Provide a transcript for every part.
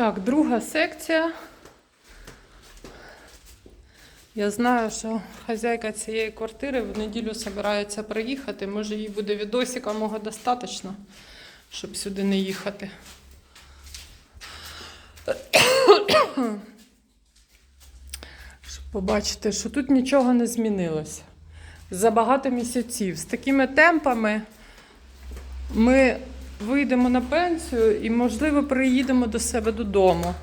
Так, друга секція. Я знаю, що хазяйка цієї квартири в неділю збирається приїхати. Може, їй буде відосика мого достатньо, щоб сюди не їхати. Щоб побачити, що тут нічого не змінилося. За багато місяців. З такими темпами ми вийдемо на пенсію і, можливо, приїдемо до себе додому.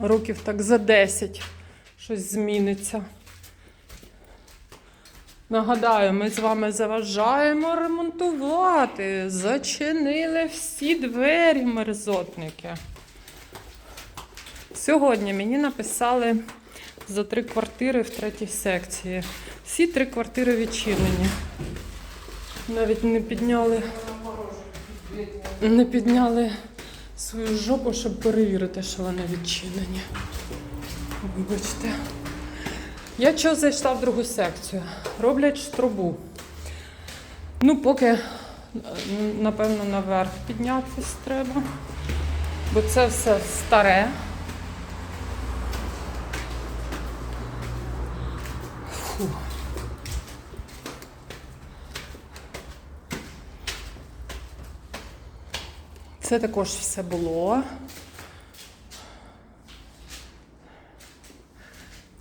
Років так за 10 щось зміниться. Нагадаю, ми з вами заважаємо ремонтувати. Зачинили всі двері мерзотники. Сьогодні мені написали за три квартири в третій секції. Всі три квартири відчинені. Навіть не підняли, не підняли свою жопу, щоб перевірити, що вони відчинені. Вибачте. Я чого зайшла в другу секцію? Роблять штрубу. Ну, поки, е, напевно, наверх піднятися треба, бо це все старе. Це також все було.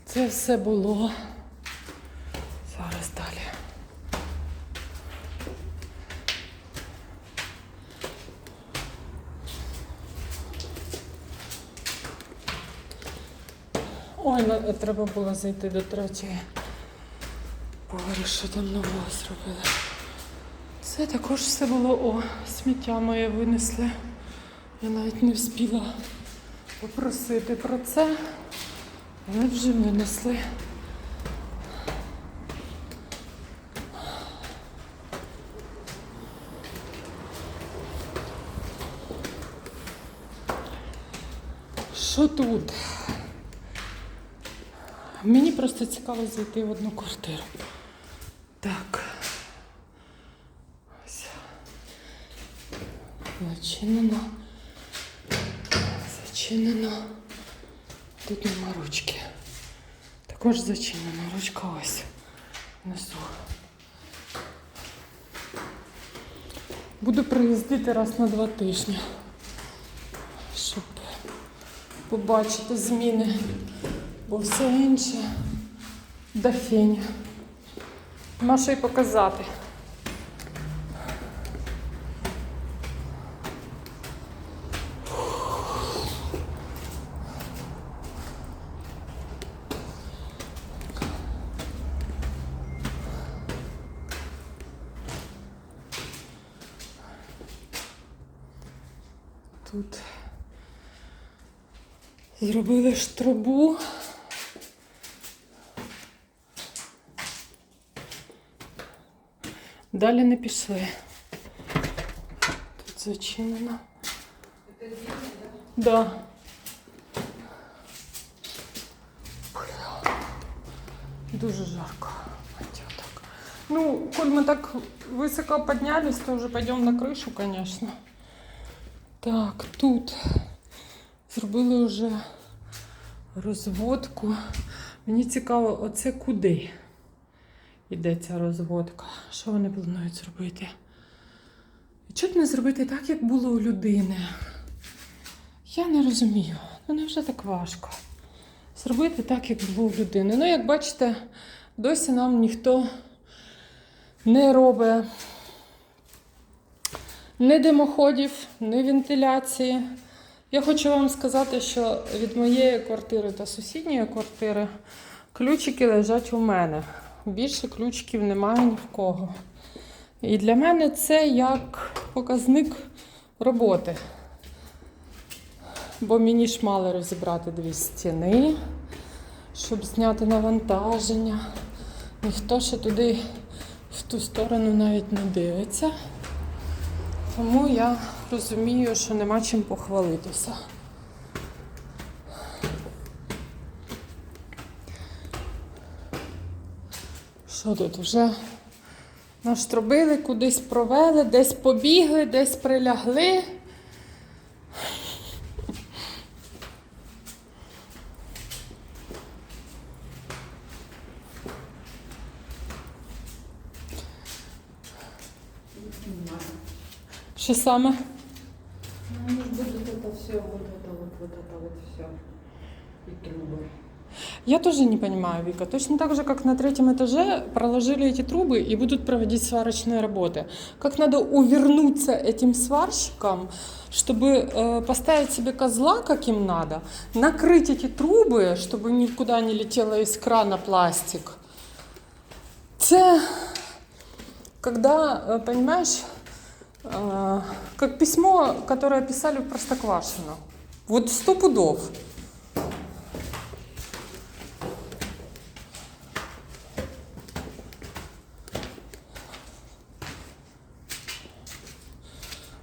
Це все було. Зараз далі. Ой, на- треба було зайти до третьої. Поговорю, що там нового зробили. Це також все було о, сміття моє винесли. Я навіть не встигла попросити про це, але вже винесли. Що тут? Мені просто цікаво зайти в одну квартиру. Так. Ось. Зачинено. Зачинено. Тут нема ручки. Також зачинено. Ручка ось. Внизу. Буду приїздити раз на два тижні, щоб побачити зміни, бо все інше до фені. Що й показати. Тут зробили штрубу. Далі не пішли. Тут зачинено. Да. Бля. Дуже жарко. Давайте вот так. Ну, коль мы так высоко поднялись, то уже пойдем на крышу, конечно. Так, тут зробили вже розводку. Мені цікаво, оце куди йде ця розводка. Що вони планують зробити? І чого б не зробити так, як було у людини? Я не розумію. Ну невже так важко? Зробити так, як було у людини. Ну, як бачите, досі нам ніхто не робить ні димоходів, ні вентиляції. Я хочу вам сказати, що від моєї квартири та сусідньої квартири ключики лежать у мене. Більше ключиків немає ні в кого. І для мене це як показник роботи. Бо мені ж мали розібрати дві стіни, щоб зняти навантаження. Ніхто ще туди в ту сторону навіть не дивиться. Тому я розумію, що нема чим похвалитися. Що тут вже наштробили, кудись провели, десь побігли, десь прилягли. Що саме? Ну, будут это все, вот это вот, вот это вот все. И трубы. Я тоже не понимаю, Вика. Точно так же, как на третьем этаже проложили эти трубы и будут проводить сварочные работы. Как надо увернуться этим сварщикам, чтобы э, поставить себе козла, как им надо, накрыть эти трубы, чтобы никуда не летело из крана пластик. Це, когда, э, понимаешь, как письмо, которое писали в Простоквашино. Вот сто пудов.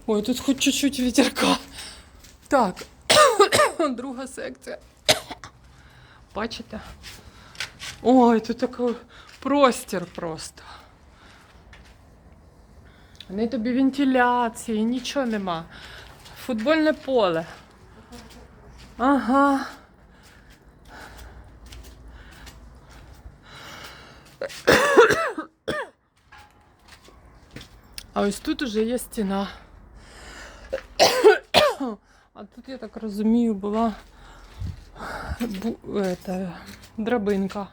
Ой, тут хоч чуть-чуть вітерка. Так, друга секція. Бачите? Ой, тут такий простір просто. Не тобі вентиляції, нічого нема. Футбольне поле. Ага. А ось тут уже є стіна. А тут, я так розумію, була бу, это, драбинка.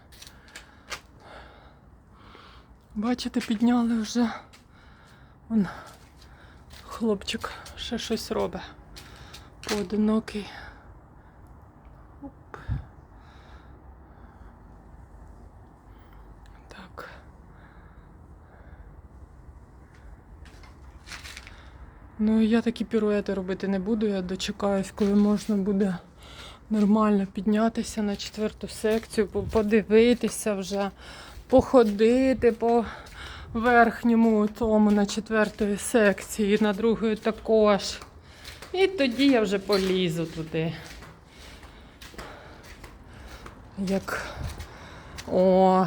Бачите, підняли вже. Вон хлопчик ще щось робить. Поодинокий. Оп. Так. Ну, я такі піруети робити не буду. Я дочекаюсь, коли можна буде нормально піднятися на четверту секцію, подивитися вже, походити по верхньому тому на четвертої секції, на другої також. І тоді я вже полізу туди. Як. О,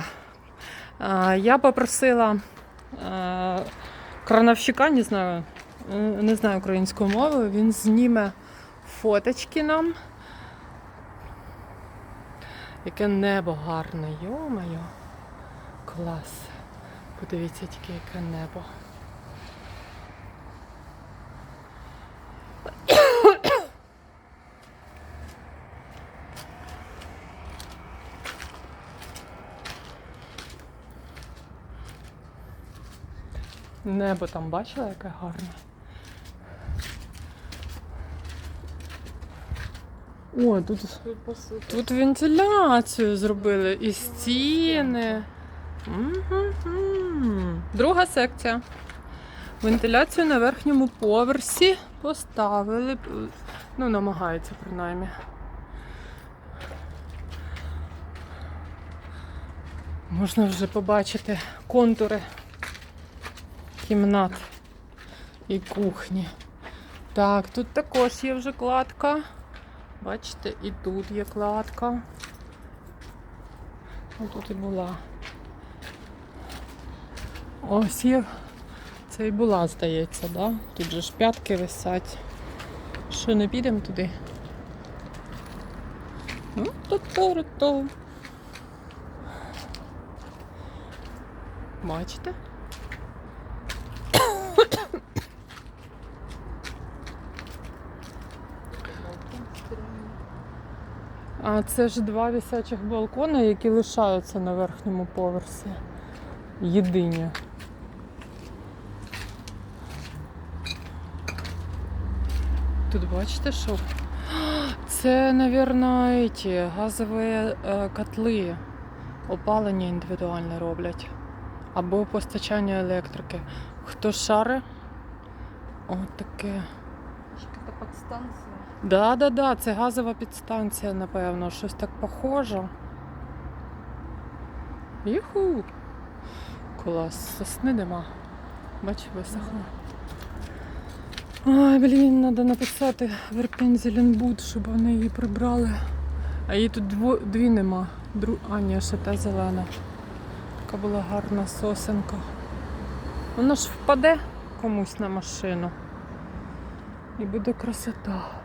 а, я попросила а, крановщика, не знаю, не знаю української мови, він зніме фоточки нам. Яке небо гарне, йо-моє. Клас. Подивіться тільки, яке небо. Небо там бачила, яке гарне. О, тут, Тут вентиляцію зробили і стіни. Друга секція. Вентиляцію на верхньому поверсі поставили. Ну, намагаються принаймні. Можна вже побачити контури кімнат і кухні. Так, тут також є вже кладка. Бачите, і тут є кладка. Ось тут і була. Ось є. Це і була, здається, да? Тут же ж п'ятки висять. Що, не підемо туди? Ну, то-то-то. Бачите? А це ж два висячих балкони, які лишаються на верхньому поверсі. Єдині. Тут бачите, що? Це, мабуть, ці газові е, котли. Опалення індивідуальне роблять. Або постачання електрики. Хто шари? От таке. Это подстанция. Да, да, да, це газова підстанція, напевно, щось так похоже. Юху. Клас, сосни нема. Бач, висохло. Ай, блін, треба написати Верпін Зеленбуд, щоб вони її прибрали. А її тут дво, дві нема. Дру... А, ні, ще та зелена. Така була гарна сосенка. Воно ж впаде комусь на машину. І буде красота.